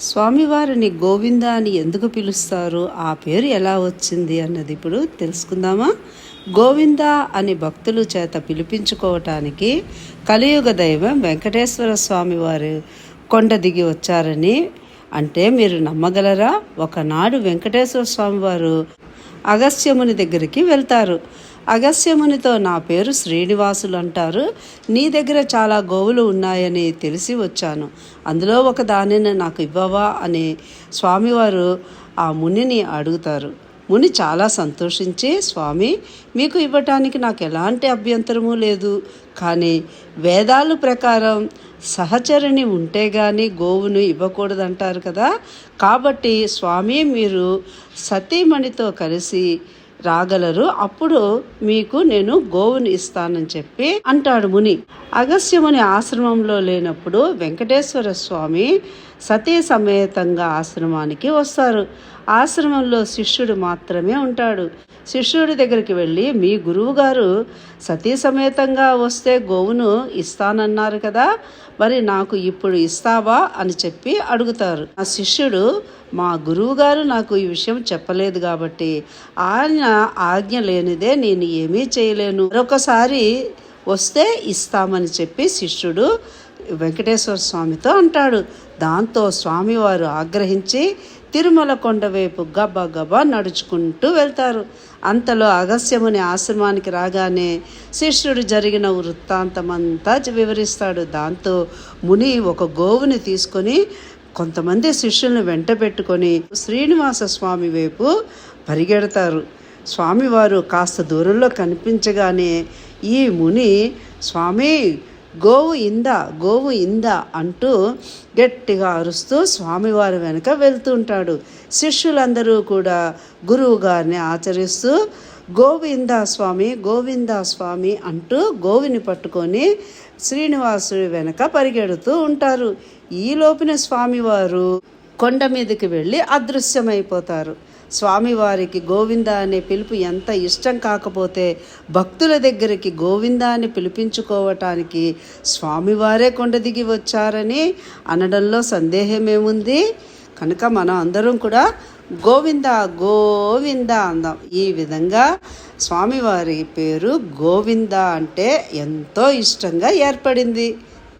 స్వామివారిని గోవింద అని ఎందుకు పిలుస్తారు? ఆ పేరు ఎలా వచ్చింది అన్నది ఇప్పుడు తెలుసుకుందామా? గోవింద అని భక్తులు చేత పిలిపించుకోవటానికి కలియుగ దైవం వెంకటేశ్వర స్వామివారు కొండ దిగి వచ్చారని. అంటే మీరు నమ్మగలరా? ఒకనాడు వెంకటేశ్వర స్వామివారు అగస్త్యముని దగ్గరికి వెళ్తారు. అగస్యమునితో నా పేరు శ్రీనివాసులు అంటారు నీ దగ్గర చాలా గోవులు ఉన్నాయని తెలిసి వచ్చాను. అందులో ఒక దానిని నాకు ఇవ్వవా అని స్వామివారు ఆ మునిని అడుగుతారు. ముని చాలా సంతోషించి స్వామి మీకు ఇవ్వటానికి నాకు ఎలాంటి అభ్యంతరము లేదు. కానీ వేదాలు ప్రకారం సహచరిని ఉంటే కానీ గోవును ఇవ్వకూడదంటారు కదా. కాబట్టి స్వామి మీరు సతీమణితో కలిసి రాగలరు. అప్పుడు మీకు నేను గోవుని ఇస్తానని చెప్పి అంటాడు ముని. అగస్త్యముని ఆశ్రమంలో లేనప్పుడు వెంకటేశ్వర స్వామి సతీ సమేతంగా ఆశ్రమానికి వస్తారు. ఆశ్రమంలో శిష్యుడు మాత్రమే ఉంటాడు. శిష్యుడి దగ్గరికి వెళ్ళి మీ గురువుగారు సతీసమేతంగా సతీ సమేతంగా వస్తే గోవును ఇస్తానన్నారు కదా మరి నాకు ఇప్పుడు ఇస్తావా? అని చెప్పి అడుగుతారు. ఆ శిష్యుడు మా గురువు గారు నాకు ఈ విషయం చెప్పలేదు కాబట్టి ఆయన ఆజ్ఞ లేనిదే నేను ఏమీ చేయలేను. మరొకసారి వస్తే ఇస్తామని చెప్పి శిష్యుడు వెంకటేశ్వర స్వామితో అంటాడు. దాంతో స్వామివారు ఆగ్రహించి తిరుమల కొండ వైపు గబా గబా నడుచుకుంటూ వెళ్తారు. అంతలో అగస్యముని ఆశ్రమానికి రాగానే శిష్యుడు జరిగిన వృత్తాంతమంతా వివరిస్తాడు. దాంతో ముని ఒక గోవుని తీసుకొని కొంతమంది శిష్యులను వెంట పెట్టుకొని శ్రీనివాస స్వామి వైపు పరిగెడతారు. స్వామివారు కాస్త దూరంలో కనిపించగానే ఈ ముని స్వామి గోవు ఇంద గోవు ఇంద అంటూ గట్టిగా అరుస్తూ స్వామివారి వెనుక వెళ్తుంటాడు శిష్యులందరూ కూడా గురువు గారిని ఆచరిస్తూ గోవింద స్వామి గోవింద స్వామి అంటూ గోవిని పట్టుకొని శ్రీనివాసుడి వెనక పరిగెడుతూ ఉంటారు. ఈ లోపున స్వామివారు కొండ మీదకి వెళ్ళి అదృశ్యమైపోతారు. స్వామివారికి గోవింద అనే పిలుపు ఎంత ఇష్టం కాకపోతే భక్తుల దగ్గరికి గోవింద అని పిలిపించుకోవటానికి స్వామివారే కొండ దిగి వచ్చారని అనడంలో సందేహమేముంది? కనుక మనం అందరం కూడా గోవింద గోవింద అందాం. ఈ విధంగా స్వామివారి పేరు గోవింద అంటే ఎంతో ఇష్టంగా ఏర్పడింది.